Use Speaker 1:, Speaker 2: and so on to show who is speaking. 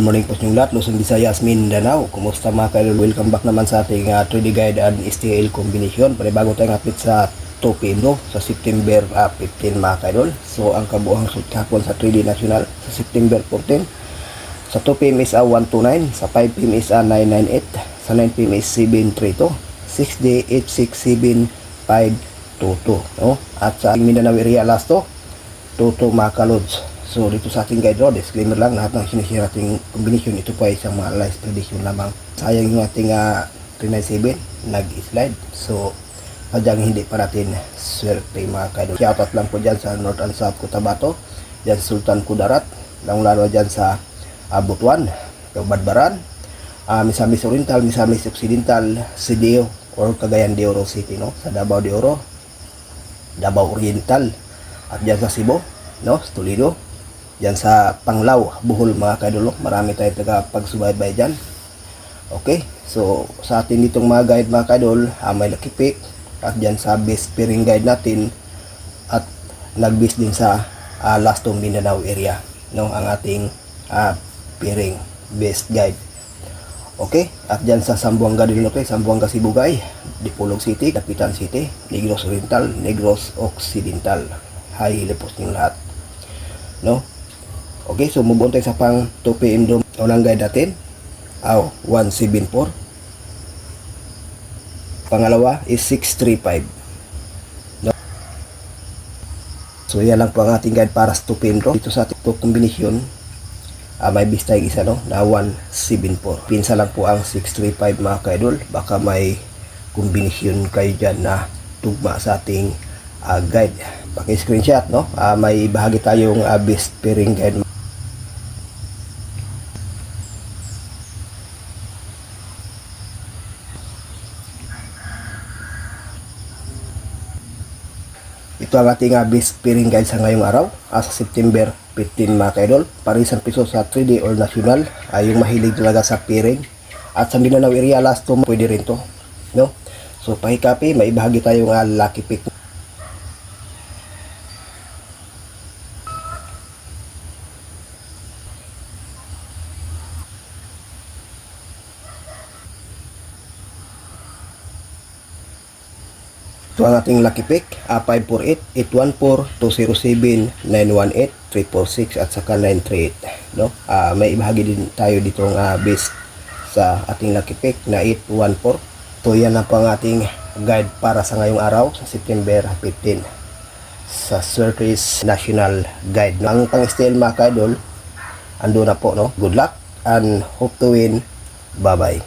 Speaker 1: Morning po sa inyong lahat, Luzon, Visayas, Mindanao. Kumusta mga kaidol? Welcome back naman sa ating uh, 3D Guide and STL combination. Panibago tayong update sa 2 PM no? sa September uh, 15 mga kaidol. So ang kabuuang shoot hapon sa 3D National sa September 14. Sa 2 PM is uh, 129, sa 5 PM is uh, 998, sa 9 PM is 732, 6D 86752 no? At sa Mindanao area last to, Toto Macalods. So dito sa ating guide road, disclaimer lang, lahat ng sinishare nating combination, ito po ay isang mga live prediction lamang. Sayang yung ating uh, 397, nag-slide. So, sadyang hindi pa natin swerte mga kaidol. Shoutout lang po dyan sa North and South Cotabato, dyan Sultan Kudarat, lang lalo dyan sa uh, Butuan, Badbaran, uh, Misamis Oriental, Misamis Occidental, Sidio, or Cagayan de Oro City, no? Sa Davao de Oro, Davao Oriental, at dyan sa Cebu, no? Toledo, Diyan sa Panglao, Bohol mga kaidolo. Marami tayong taga pagsubaybay dyan. Okay, so sa atin ditong mga guide mga kaidol, uh, may nakipik at dyan sa base pairing guide natin at nagbase din sa uh, Lastong Mindanao area no ang ating uh, pairing best guide. Okay at dyan sa Sambuanga din okay Sambuanga Sibugay Dipolog City Capitan City Negros Oriental Negros Occidental. High lepos yung lahat no Okay, so move sa pang 2 PM doon. Unang guide natin. Aw, 174. Pangalawa is 635. No? So yan lang po ang ating guide para sa 2 PM doon. Dito sa ating combination, ah, may bis tayong isa no, na 174. Pinsa lang po ang 635 mga kaidol. Baka may kombinasyon kayo dyan na tugma sa ating ah, guide. Paki-screenshot, no? Ah, may bahagi tayong uh, best pairing guide Ito ang ating uh, best pairing guide sa ngayong araw uh, sa September 15 mga kaidol. Parisan piso sa 3D or national. Uh, yung mahilig talaga sa pairing. At sa Mindanao area last to pwede rin to. No? So pahikapi, may bahagi tayong uh, lucky pick. Ito ang ating lucky pick, uh, 548-814-207-918-346 at saka 938. No? Uh, may ibahagi din tayo dito ng uh, base sa ating lucky pick na 814. So yan ang ating guide para sa ngayong araw sa September 15 sa Circus National Guide. Ang pang-style mga kaidol, ando na po. No? Good luck and hope to win. Bye-bye.